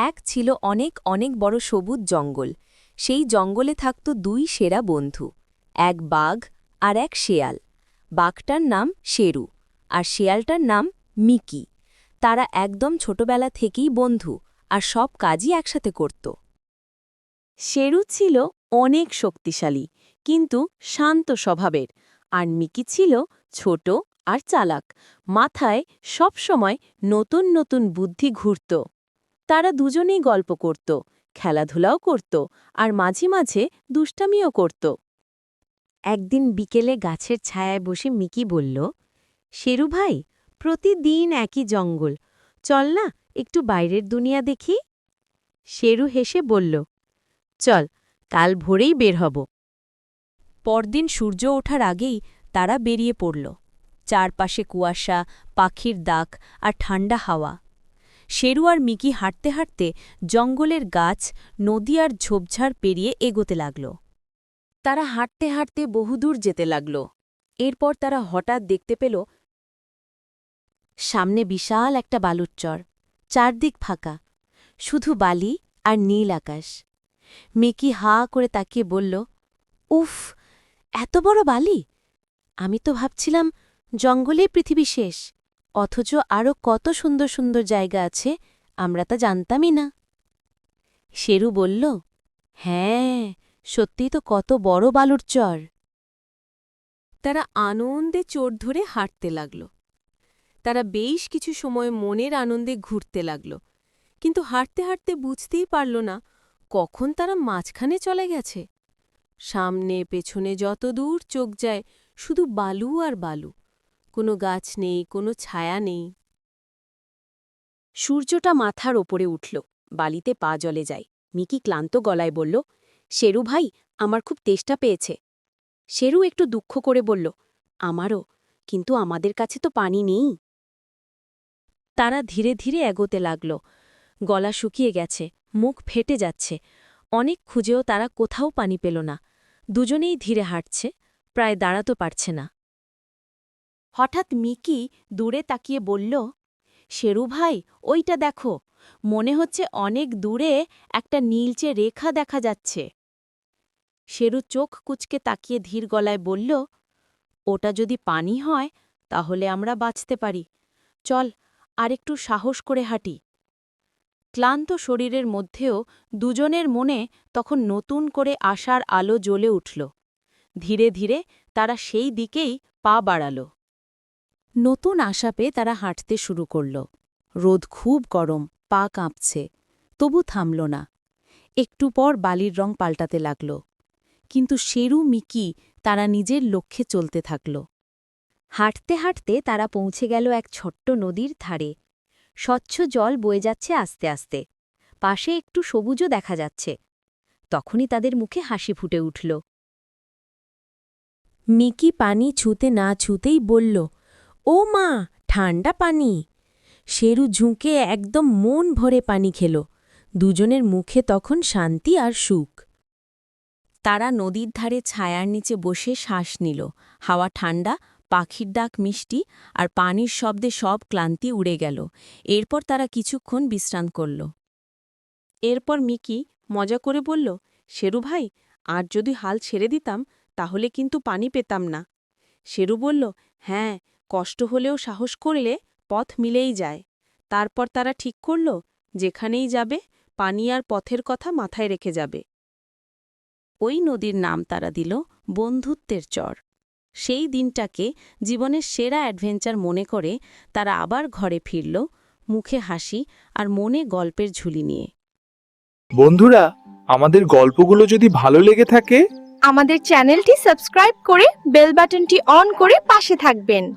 এক ছিল অনেক অনেক বড় সবুজ জঙ্গল। সেই জঙ্গলে থাকত দুই সেরা বন্ধু, এক বাঘ আর এক শেয়াল। বাঘটার নাম শেরু আর শেয়ালটার নাম মিকি। তারা একদম ছোটবেলা থেকেই বন্ধু আর সব কাজই একসাথে করত। শেরু ছিল অনেক শক্তিশালী, কিন্তু শান্ত স্বভাবের আর মিকি ছিল ছোট আর চালাক। মাথায় সবসময় নতুন নতুন বুদ্ধি ঘুরত। তারা দুজনেই গল্প করত, খেলাধুলাও করত আর মাঝে মাঝে দুষ্টামিও করত। একদিন বিকেলে গাছের ছায়ায় বসে মিকি বলল, শেরু ভাই, প্রতিদিন একই জঙ্গল। চল না, একটু বাইরের দুনিয়া দেখি? শেরু হেসে বলল, চল, কাল ভোরেই বের হব। পরদিন সূর্য ওঠার আগেই তারা বেরিয়ে পড়ল। চারপাশে কুয়াশা, পাখির দাগ আর ঠান্ডা হাওয়া। শেরু আর মিকি হাঁটতে হাঁটতে জঙ্গলের গাছ, নদী আর ঝোপঝাড় পেরিয়ে এগোতে লাগল। তারা হাঁটতে হাঁটতে বহুদূর যেতে লাগল। এরপর তারা হঠাৎ দেখতে পেল, সামনে বিশাল একটা বালুর চর চারদিক ফাঁকা, শুধু বালি আর নীল আকাশ। মিকি হা করে তাকিয়ে বলল, উফ, এত বড় বালি! আমি তো ভাবছিলাম জঙ্গলে পৃথিবী শেষ। অথচ আরও কত সুন্দর সুন্দর জায়গা আছে, আমরা তা জানতামই না। শেরু বলল হ্যাঁ সত্যিই তো কত বড় বালুর চর। তারা আনন্দে চোর ধরে হাঁটতে লাগল। তারা বেশ কিছু সময় মনের আনন্দে ঘুরতে লাগল, কিন্তু হাঁটতে হাঁটতে বুঝতেই পারল না কখন তারা মাঝখানে চলে গেছে। সামনে পেছনে যত দূর চোখ যায়, শুধু বালু আর বালু। কোনো গাছ নেই, কোনো ছায়া নেই। সূর্যটা মাথার ওপরে উঠল, বালিতে পা জলে যায়। মিকি ক্লান্ত গলায় বলল, শেরু ভাই, আমার খুব তেষ্টা পেয়েছে। শেরু একটু দুঃখ করে বলল, আমারও, কিন্তু আমাদের কাছে তো পানি নেই। তারা ধীরে ধীরে এগোতে লাগল। গলা শুকিয়ে গেছে, মুখ ফেটে যাচ্ছে। অনেক খুঁজেও তারা কোথাও পানি পেল না। দুজনেই ধীরে হাঁটছে, প্রায় দাঁড়াতে পারছে না। হঠাৎ মিকি দূরে তাকিয়ে বলল, শেরু ভাই, ওইটা দেখো, মনে হচ্ছে অনেক দূরে একটা নীলচে রেখা দেখা যাচ্ছে। শেরু চোখ কুচকে তাকিয়ে ধীর গলায় বলল, ওটা যদি পানি হয়, তাহলে আমরা বাঁচতে পারি। চল, আরেকটু সাহস করে হাঁটি। ক্লান্ত শরীরের মধ্যেও দুজনের মনে তখন নতুন করে আশার আলো জ্বলে উঠল। ধীরে ধীরে তারা সেই দিকেই পা বাড়াল। নতুন আশা পেয়ে তারা হাঁটতে শুরু করল। রোদ খুব গরম, পা কাঁপছে, তবু থামল না। একটু পর বালির রং পাল্টাতে লাগল। কিন্তু শেরু, মিকি তারা নিজের লক্ষ্যে চলতে থাকল। হাঁটতে হাঁটতে তারা পৌঁছে গেল এক ছোট্ট নদীর ধারে। স্বচ্ছ জল বয়ে যাচ্ছে আস্তে আস্তে। পাশে একটু সবুজও দেখা যাচ্ছে। তখনই তাদের মুখে হাসি ফুটে উঠল। মিকি পানি ছুতে না ছুতেই বলল ও মা ঠান্ডা পানি। শেরু ঝুঁকে একদম মন ভরে পানি খেল। দুজনের মুখে তখন শান্তি আর সুখ। তারা নদীর ধারে ছায়ার নিচে বসে শ্বাস নিল। হাওয়া ঠান্ডা পাখির ডাক মিষ্টি, আর পানির শব্দে সব ক্লান্তি উড়ে গেল। এরপর তারা কিছুক্ষণ বিশ্রাম করল। এরপর মিকি মজা করে বলল, শেরু ভাই আর যদি হাল ছেড়ে দিতাম, তাহলে কিন্তু পানি পেতাম না। শেরু বলল হ্যাঁ কষ্ট হলেও সাহস করলে পথ মিলেই যায়। তারপর তারা ঠিক করল যেখানেই যাবে পানি আর পথের কথা মাথায় রেখে যাবে। ওই নদীর নাম তারা দিল বন্ধুত্বের চর। সেই দিনটাকে জীবনের সেরা অ্যাডভেঞ্চার মনে করে তারা আবার ঘরে ফিরল মুখে হাসি আর মনে গল্পের ঝুলি নিয়ে। বন্ধুরা আমাদের গল্পগুলো যদি ভালো লেগে থাকে? আমাদের চ্যানেলটি সাবস্ক্রাইব করে বেল বাটনটি অন করে পাশে থাকবেন।